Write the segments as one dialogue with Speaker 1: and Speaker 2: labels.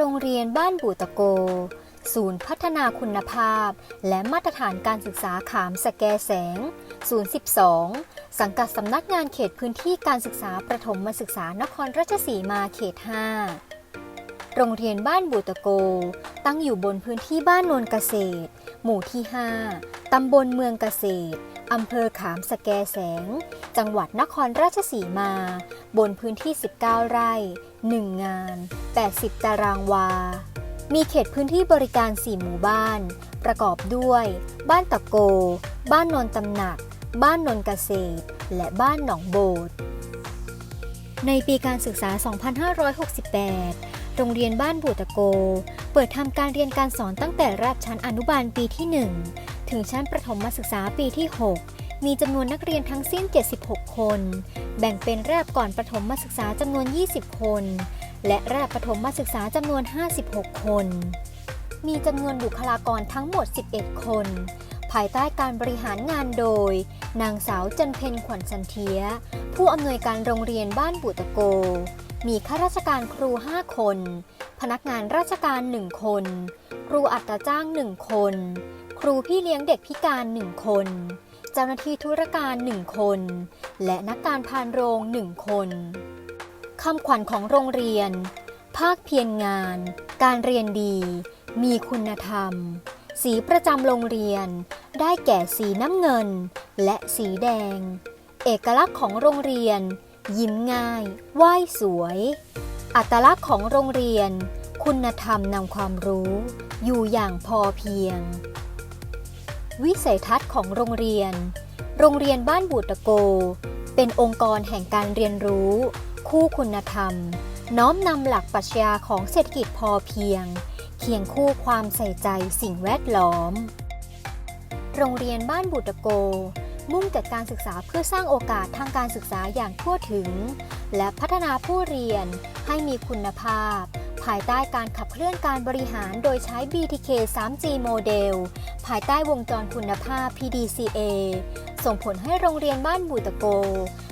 Speaker 1: โรงเรียนบ้านบูตะโก ศูนย์พัฒนาคุณภาพ และมาตรฐานการศึกษาขามสแกแสง 012 สังกัดสำนักงานเขตพื้นที่การศึกษาประถมมศึกษานครราชสีมาเขต 5 โรงเรียนบ้านบูตะโก ตั้งอยู่บนพื้นที่บ้านโนนเกษตร หมู่ที่ 5 ตำบลเมืองเกษตร อำเภอขามสแกแสง จังหวัดนครราชสีมา บนพื้นที่ 19 ไร่ 1 งาน 80 ตารางวา มีเขตพื้นที่บริการ 4 หมู่บ้าน ประกอบด้วย บ้านตะโก บ้านนนตำหนัก บ้านนนเกษตร และบ้านหนองโบดในปีการศึกษา 2568 โรงเรียนบ้านบูตะโก เปิดทำการเรียนการสอนตั้งแต่ระดับชั้นอนุบาลปีที่ 1 ถึงชั้นประถมศึกษาปีที่ 6 มีจำนวนนักเรียนทั้งสิ้น 76 คน แบ่งเป็นระดับก่อนประถมศึกษาจำนวน 20 คน และระดับประถมศึกษาจำนวน 56 คน มีจำนวนบุคลากรทั้งหมด 11 คน ภายใต้การบริหารงานโดย นางสาวจันเพนขวัญสันเทีย ผู้อำนวยการโรงเรียนบ้านบุตะโก มีข้าราชการครู 5 คน พนักงานราชการ 1 คน ครูอัตราจ้าง 1 คน ครูพี่เลี้ยงเด็กพิการ 1 คน เจ้าหน้าที่ธุรการ 1 คน และนักการพานโรง 1 คนคำขวัญของโรงเรียน ภาคเพียรงาน การเรียนดี มีคุณธรรม สีประจำโรงเรียน ได้แก่สีน้ำเงิน และสีแดง เอกลักษณ์ของโรงเรียน ยิ้มง่าย ไหว้สวย อัตลักษณ์ของโรงเรียน คุณธรรมนำความรู้ อยู่อย่างพอเพียง วิสัยทัศน์ของโรงเรียน โรงเรียนบ้านบูตะโก เป็นองค์กรแห่งการเรียนรู้ คู่คุณธรรม น้อมนำหลักปรัชญาของเศรษฐกิจพอเพียง เคียงคู่ความใส่ใจสิ่งแวดล้อม โรงเรียนบ้านบูตะโก มุ่งจัดการศึกษาเพื่อสร้างโอกาสทางการศึกษาอย่างทั่วถึง และพัฒนาผู้เรียนให้มีคุณภาพ ภายใต้การขับเคลื่อนการบริหารโดยใช้ BTK 3G โมเดล ภายใต้วงจรคุณภาพ PDCA ส่งผลให้โรงเรียนบ้านบูตะโก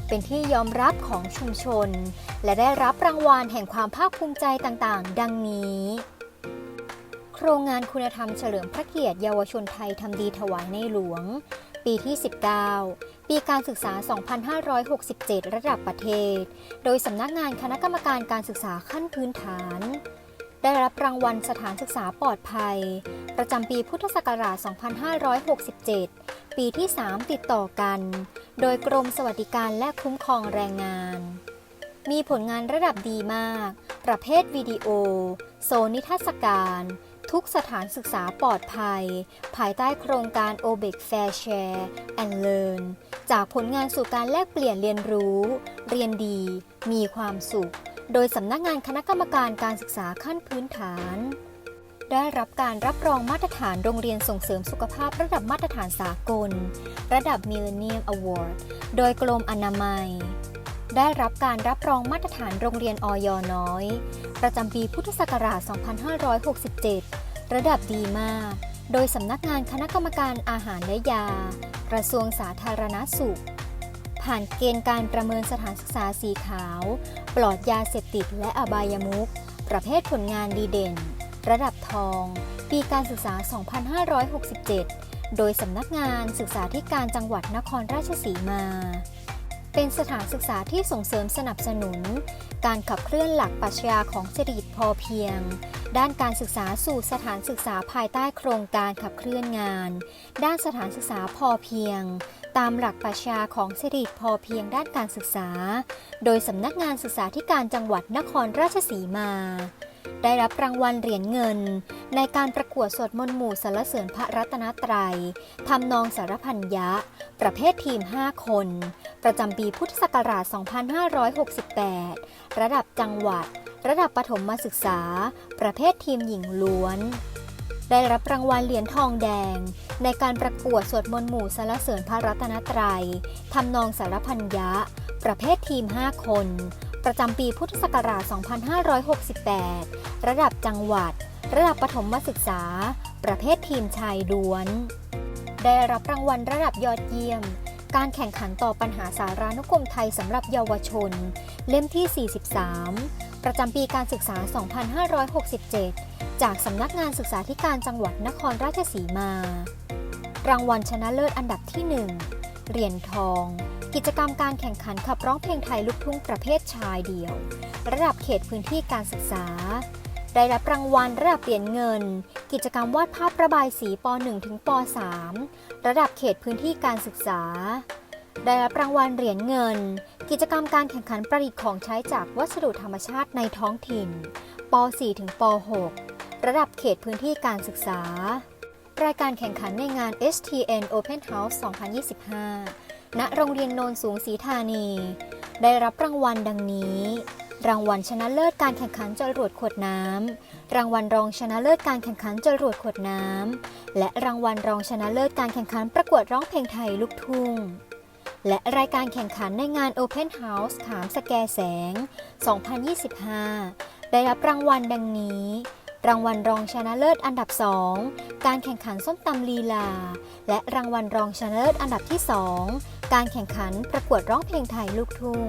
Speaker 1: เป็นที่ยอมรับของชุมชน และได้รับรางวัลแห่งความภาคภูมิใจต่างๆ ดังนี้ โครงงานคุณธรรมเฉลิมพระเกียรติเยาวชนไทยทำดีถวายในหลวง ปีที่ 19 ปีการศึกษา 2567 ระดับประเทศ โดยสำนักงานคณะกรรมการการศึกษาขั้นพื้นฐาน ได้รับรางวัลสถานศึกษาปลอดภัย ประจำปีพุทธศักราช 2567 ปีที่ 3 ติดต่อกัน โดยกรมสวัสดิการและคุ้มครองแรงงาน มีผลงานระดับดีมาก ประเภทวิดีโอ โซนิทรรศการ ทุกสถานศึกษาปลอดภัย ภายใต้โครงการ o b e c Fair Share and Learn จากผลงานสู่การแลกเปลี่ยนเรียนรู้ เรียนดี มีความสุข โดยสำนักงานคณะกรรมการการศึกษาขั้นพื้นฐาน ได้รับการรับรองมาตรฐานโรงเรียนส่งเสริมสุขภาพระดับมาตรฐานสากล ระดับ Millennium Award โดยกรมอนามัย ได้รับการรับรองมาตรฐานโรงเรียนออย น้อย ประจำปีพุทธศักราช 2567 ระดับดีมาก โดยสำนักงานคณะกรรมการอาหารและยา กระทรวงสาธารณสุข ผ่านเกณฑ์การประเมินสถานศึกษาสีขาว ปลอดยาเสพติดและอบายมุข ประเภทผลงานดีเด่น ระดับทอง ปีการศึกษา 2567 โดยสำนักงานศึกษาธิการจังหวัดนครราชสีมา เป็นสถานศึกษาที่ส่งเสริมสนับสนุน การขับเคลื่อนหลักปรัชญาของเศรษฐกิจพอเพียง ด้านการศึกษาสู่สถานศึกษาภายใต้โครงการขับเคลื่อนงาน ด้านสถานศึกษาพอเพียง ตามหลักปรัชญาของเศรษฐกิจพอเพียงด้านการศึกษา โดยสำนักงานศึกษาธิการจังหวัดนครราชสีมา ได้รับรางวัลเหรียญเงิน ในการประกวดสวดมนต์หมู่สรรเสริญพระรัตนตรัยทำนองสารพันยะ ประเภททีม 5 คน ประจำปีพุทธศักราช 2568 ระดับจังหวัด ระดับประถมศึกษา ประเภททีมหญิงล้วน ได้รับรางวัลเหรียญทองแดง ในการประกวดสวดมนต์หมู่สรรเสริญพระรัตนตรัยทำนองสารพันยะ ประเภททีม 5 คน ประจำปีพุทธศักราช 2568 ระดับจังหวัด ระดับประถมศึกษา ประเภททีมชายล้วน ได้รับรางวัลระดับยอดเยี่ยม การแข่งขันต่อปัญหาสารานุกรมไทยสำหรับเยาวชน เล่มที่ 43 ประจำปีการศึกษา 2567 จากสำนักงานศึกษาธิการจังหวัดนครราชสีมา รางวัลชนะเลิศอันดับที่ 1 เหรียญทอง กิจกรรมการแข่งขันขับร้องเพลงไทยลูกทุ่งประเภทชายเดี่ยว ระดับเขตพื้นที่การศึกษา ได้รับรางวัลระดับเหรียญเงิน กิจกรรมวาดภาพระบายสีป .1 ถึงป .3 ระดับเขตพื้นที่การศึกษา ได้รับรางวัลเหรียญเงิน กิจกรรมการแข่งขันประดิษฐ์ของใช้จากวัสดุธรรมชาติในท้องถิ่นป .4 ถึงป .6 ระดับเขตพื้นที่การศึกษา รายการแข่งขันในงาน STN Open House 2025 ณโรงเรียนโนนสูงศรีธานี ได้รับรางวัลดังนี้ รางวัลชนะเลิศการแข่งขันจรวดขวดน้ำ รางวัลรองชนะเลิศการแข่งขันจรวดขวดน้ำ และรางวัลรองชนะเลิศการแข่งขันประกวดร้องเพลงไทยลูกทุ่ง และรายการแข่งขันในงาน Open House ขามสแกแสง 2025 ได้รับรางวัลดังนี้รางวัลรองชนะเลิศอันดับ 2 การแข่งขันส้มตำลีลา และรางวัลรองชนะเลิศอันดับที่ 2 การแข่งขันประกวดร้องเพลงไทยลูกทุ่ง